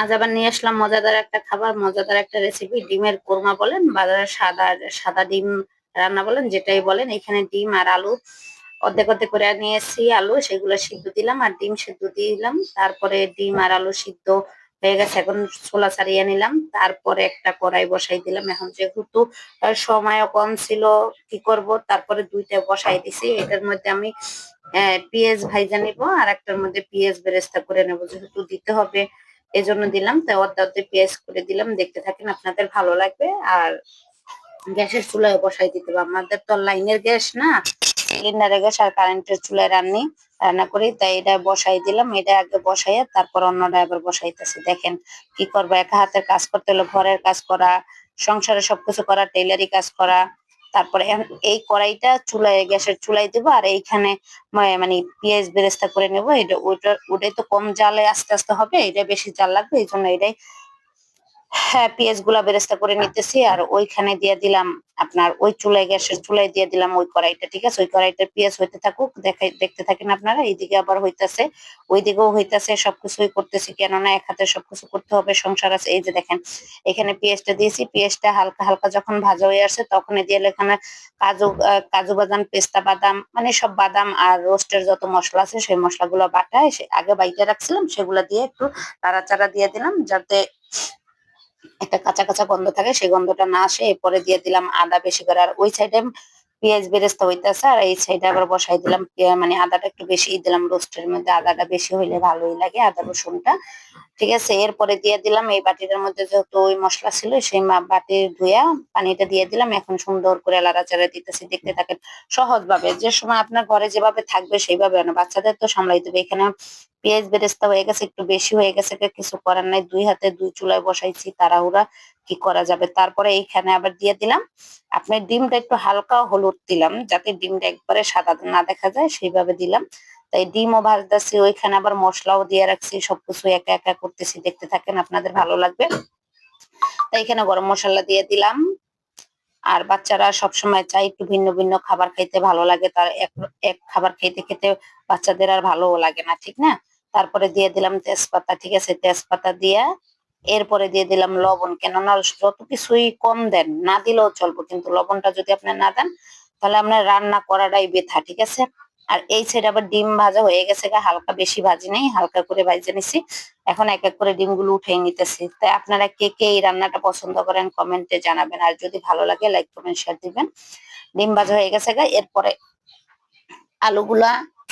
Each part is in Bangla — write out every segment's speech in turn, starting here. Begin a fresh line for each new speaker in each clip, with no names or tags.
আজ আবার নিয়ে আসলাম মজাদার একটা খাবার, মজাদার একটা রেসিপি ডিমের কোরমা বলেন, বাজারে সাদা সাদা ডিম রান্না বলেন, যেটাই বলেন, এখানে ডিম আর আলু অর্ধেক অর্ধেক করে নিয়েছি, আলু সেগুলো সিদ্ধ দিলাম আর ডিম সিদ্ধ দিলাম। তারপরে ডিম আর আলু সিদ্ধ হয়ে গেছে, এখন ছোলা ছাড়িয়ে নিলাম। তারপরে একটা কড়াই বসাই দিলাম, এখন যেহেতু সময়ও কম ছিল, কি করব? তারপরে দুইটা বসাই দিছি, এটার মধ্যে আমি পেঁয়াজ ভাইজা নিব আর একটার মধ্যে পেঁয়াজ বেরেস্তা করে নেব, যেহেতু দিতে হবে। এই জন্য দিলাম। তাই অর্ধে অর্ধে পেঁয়াজ করে দিলাম। দেখতে থাকেন, আপনাদের ভালো লাগবে। আর গ্যাসের চুলায় বসাই দিতে হবে। আমাদের তো লাইনের গ্যাস না, সিলিন্ডারের গ্যাস আর কারেন্টের চুলায় রান্নি, রান্না করি। তাই এটা বসাই দিলাম। এটা আগে বসাইয়া তারপর অন্যটা আবার বসাইতেছি। দেখেন কি করব, একা হাতের কাজ করতে হলো ঘরের কাজ করা, সংসারে সবকিছু করা, টেইলারি কাজ করা তারপরে এই কড়াইটা চুলায়, গ্যাসের চুলায় দেবো আর এইখানে মানে পেঁয়াজ বেরেস্তা করে নেব। এটা ওইটা ওটাই তো কম জালে আস্তে আস্তে হবে এটা বেশি জাল লাগবে এই জন্য এটাই হ্যাঁ পেঁয়াজগুলা বেরেস্তা করে নিতেছি আর ওইখানে দিয়ে দিলাম আপনার ওই চুলায় গ্যাসের চুলায় দিয়ে দিলাম ওই কড়াইটা, ঠিক আছে? ওই কড়াইটা পেঁয়াজ হইতে থাকুক দেখাই দেখতে থাকেন আপনারা, এইদিকে আবার হইতাছে, ওইদিকেও হইতাছে, সবকিছুই করতেছি, কেননা এক হাতে সবকিছু করতে হবে, সংসার আছে, এই যে দেখেন, এখানে পেঁয়াজটা দিয়েছি, পেঁয়াজটা হালকা হালকা যখন ভাজা হয়ে আসছে তখন দিয়ে এখানে কাজু কাজু বাদাম, পেস্তা বাদাম মানে সব বাদাম আর রোস্টের যত মশলা আছে, সেই মশলাগুলো বাটায় আগে বাইটে রাখছিলাম, সেগুলো দিয়ে একটু নাড়াচাড়া দিয়ে দিলাম, যাতে একটা কাঁচা কাঁচা গন্ধ থাকে, সেই গন্ধটা না আসে, এরপরে দিয়ে দিলাম আদা বেশি করে। আর ওই সাইডে পেঁয়াজ বেরেস্তা হইতেছে, আর এই সাইডে আবার বসাই দিলাম মানে আদাটা একটু বেশি দিলাম রোস্টের মধ্যে, আদাটা বেশি হইলে ভালোই লাগে, আদা রসুনটা। ঠিক আছে, এরপরে দিয়ে দিলাম এই বাটিটার মধ্যে যেহেতু ওই মশলা ছিল, সেই বাটি ধুয়া পানিটা দিয়ে দিলাম। এখন সুন্দর করে লাড়াচাড়া দিতেছি, দেখতে থাকেন সহজভাবে। যে সময় আপনার ঘরে যেভাবে থাকবে, সেইভাবে না বাচ্চাদের তো সামলাই দেবে। এখানে পেঁয়াজ বেরেস্তা হয়ে গেছে, একটু বেশি হয়ে গেছে কিছু করার নাই। দুই হাতে দুই চুলায় বসাইছি, তাড়াহুড়া কি করা যাবে? তারপরে এইখানে আবার দিয়ে দিলাম আপনার ডিমটা একটু হালকা হলুদ দিলাম, যাতে ডিমটা একবারে সাদা না দেখা যায়, সেইভাবে দিলাম। তাই ডিমও ভাজতেছি, ওইখানে আবার মশলাও দিয়ে রাখছি, সবকিছু একা একা করতেছি, দেখতে থাকেন, আপনাদের ভালো লাগবে। তাই এখানে গরম মশলা দিয়ে দিলাম। আর বাচ্চারা সবসময় চাই একটু ভিন্ন ভিন্ন খাবার খাইতে ভালো লাগে, তার এক এক খাবার খেতে খেতে বাচ্চাদের আর ভালোও লাগে না, ঠিক না? তারপরে দিয়ে দিলাম তেজপাতা, ঠিক আছে? তেজপাতা দিয়ে এরপরে দিয়ে দিলাম লবণ। কেননা যত কিছুই কম দেন, না দিলেও চলবে, কিন্তু লবণটা যদি আপনি না দেন, তাহলে আপনার রান্না করাটাই বেথা, ঠিক আছে? আর এই সাইড আবার ডিম ভাজা হয়ে গেছে হালকা বেশি ভাজি নেই, হালকা করে ভাজে নিছি। এখন এক এক করে ডিমগুলো উঠিয়ে নিতেছি। তাই আপনারা কে কে এই রান্নাটা পছন্দ করেন কমেন্টে জানাবেন। আর যদি ভালো লাগে, লাইক, কমেন্ট শেয়ার দিবেন। ডিম ভাজা হয়ে গেছে এরপরে আলুগুলা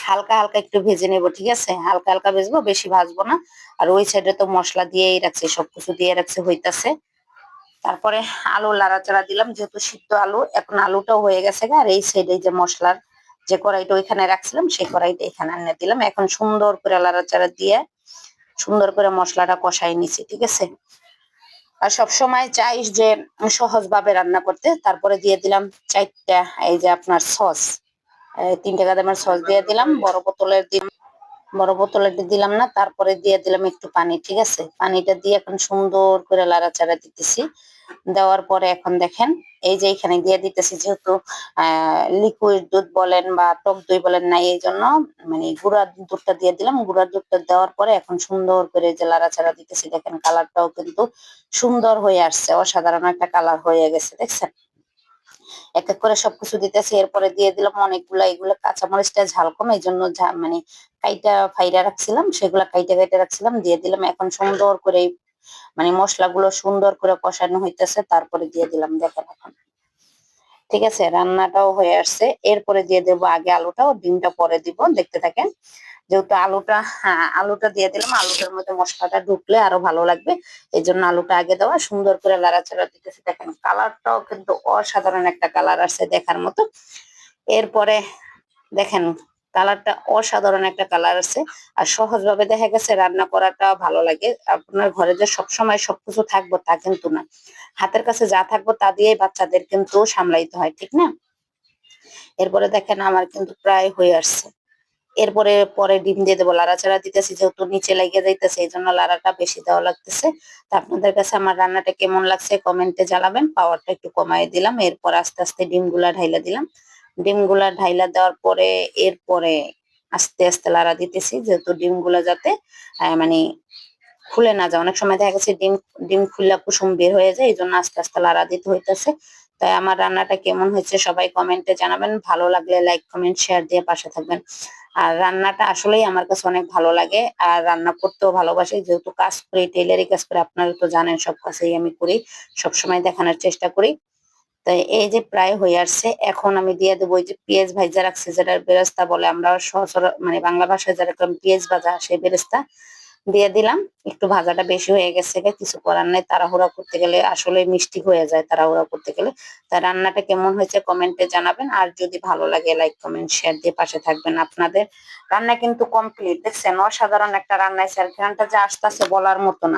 হালকা হালকা একটু ভেজে নেব, ঠিক আছে? হালকা হালকা ভেজবো, বেশি ভাজবো না। আর ওই সাইডে তো মশলা দিয়েই রাখছে, সবকিছু দিয়ে রাখছে, হইতাছে। তারপরে আলু লাড়াচাড়া দিলাম, যেহেতু সিদ্ধ আলু, এখন আলুটাও হয়ে গেছে আর এই সাইডে যে মশলার যে কড়াইটা ওইখানে রাখছিলাম, সেই কড়াইটা এখানে এনে দিলাম। এখন সুন্দর করে লাড়াচাড়া দিয়ে সুন্দর করে মশলাটা কষাই নিছি, ঠিক আছে? আর সব সময় চাই যে সহজ ভাবে রান্না করতে, তারপরে দিয়ে দিলাম চারটা, এই যে আপনার সস। তিনটে গাদামের সস দিয়ে দিলাম, বড় বোতলের দিলাম, বড় বোতলের দিলাম না, তারপরে দিয়ে দিলাম একটু পানি, ঠিক আছে? পানিটা দিয়ে এখন সুন্দর করে লাড়াচাড়া দিতেছি। দেওয়ার পরে এখন দেখেন, এই যে এখানে দিয়ে দিতেছি, যেহেতু লিকুইড দুধ বলেন বা টক দই বলেন না, এই জন্য মানে গুঁড়া দুধটা দিয়ে দিলাম। গুঁড়া দুধটা দেওয়ার পরে এখন সুন্দর করে যে লাড়াচাড়া দিতেছি, দেখেন কালারটাও কিন্তু সুন্দর হয়ে আসছে, অসাধারণ একটা কালার হয়ে গেছে, দেখছেন? এক এক করে সবকিছু দিতেছে, এরপরে দিয়ে দিলাম অনেকগুলা, এগুলো কাঁচামরিচটা ঝাল কম এই জন্য মানে কাইটা ফাইরা রাখছিলাম, সেগুলা কাইটা কাইটা রাখছিলাম, দিয়ে দিলাম এখন সুন্দর করে মানে মশলাগুলো সুন্দর করে কষানো হইতেছে, তারপরে দিয়ে দিলাম, দেখেন এখন। ঠিক আছে, রান্নাটাও হয়ে আসছে। এরপরে দিয়ে দেবো আগে আলুটা ও ডিমটা পরে দিব, দেখতে থাকেন। যেহেতু আলুটা হ্যাঁ আলুটা দিয়ে দিলাম, আলুটার মধ্যে মশলাটা ঢুকলে আরও ভালো লাগবে। এই জন্য আলুটা আগে দেওয়া, সুন্দর করে লাড়াচাড়া দিতেছে। দেখেন, কালারটাও কিন্তু অসাধারণ একটা কালার আসছে দেখার মতো। এরপরে দেখেন কালারটা অসাধারণ একটা কালার আছে। আর সহজভাবে দেখা গেছে রান্না করাটা ভালো লাগে। আপনার ঘরে যে সবসময় সবকিছু থাকব তা কিন্তু না। হাতের কাছে যা থাকব তা দিয়েই বাচ্চাদের কিন্তু সামলাইতে হয়, ঠিক না? এরপরে দেখেন আমার কিন্তু প্রায় হয়ে আসছে। এরপরে পরে ডিম দিয়ে দেবো। লাড়াচাড়া দিতেছি, যেহেতু নিচে লাগিয়ে যাইতেছে এই জন্য লাড়াটা বেশি দেওয়া লাগতেছে। তা আপনাদের কাছে আমার রান্নাটা কেমন লাগছে কমেন্টে জানাবেন। পাওয়ারটা একটু কমাই দিলাম। এরপর আস্তে আস্তে ডিমগুলা ঢাইলা দিলাম। ডিমগুলা ঢাইলা দেওয়ার পরে এরপরে আস্তে আস্তে লাড়া দিতেছি, যেহেতু ডিমগুলা যাতে মানে খুলে না যায়। অনেক সময় দেখা গেছে ডিম ডিম খুললা কুসুম বের হয়ে যায় এই জন্য আস্তে আস্তে লাড়া দিতে হইতেছে। তাই আমার রান্নাটা কেমন হয়েছে সবাই কমেন্টে জানাবেন। ভালো লাগলে লাইক, কমেন্ট, শেয়ার দিয়ে পাশে থাকবেন। আর রান্নাটা আসলেই আমার কাছে অনেক ভালো লাগে। আর রান্না করতেও ভালোবাসি। যেহেতু কাজ করি টেইলারি কাজ করে, আপনারা তো জানেন, সব কাজেই আমি করি, সবসময় দেখানোর চেষ্টা করি। তাই এই যে প্রায় হয়ে আসছে, এখন আমি দিয়ে দেবো ওই যে পেঁয়াজ ভাইজা রাখছে, যেটা বেরেস্তা বলে আমরা সহসর মানে বাংলা ভাষায় যারা পেঁয়াজ ভাজা, সেই বেরেস্তা দিয়ে দিলাম। একটু ভাজাটা বেশি হয়ে গেছে কিছু করার নেই, তাড়াহুড়া করতে গেলে আসলে মিষ্টি হয়ে যায় তাড়াহুড়া করতে গেলে। তা রান্নাটা কেমন হয়েছে কমেন্টে জানাবেন, আর যদি ভালো লাগে লাইক কমেন্ট শেয়ার দিয়ে পাশে থাকবেন আপনাদের। রান্না কিন্তু কমপ্লিট দেখছেন অসাধারণ একটা রান্নায় স্যার যে আসতেছে বলার মতো না।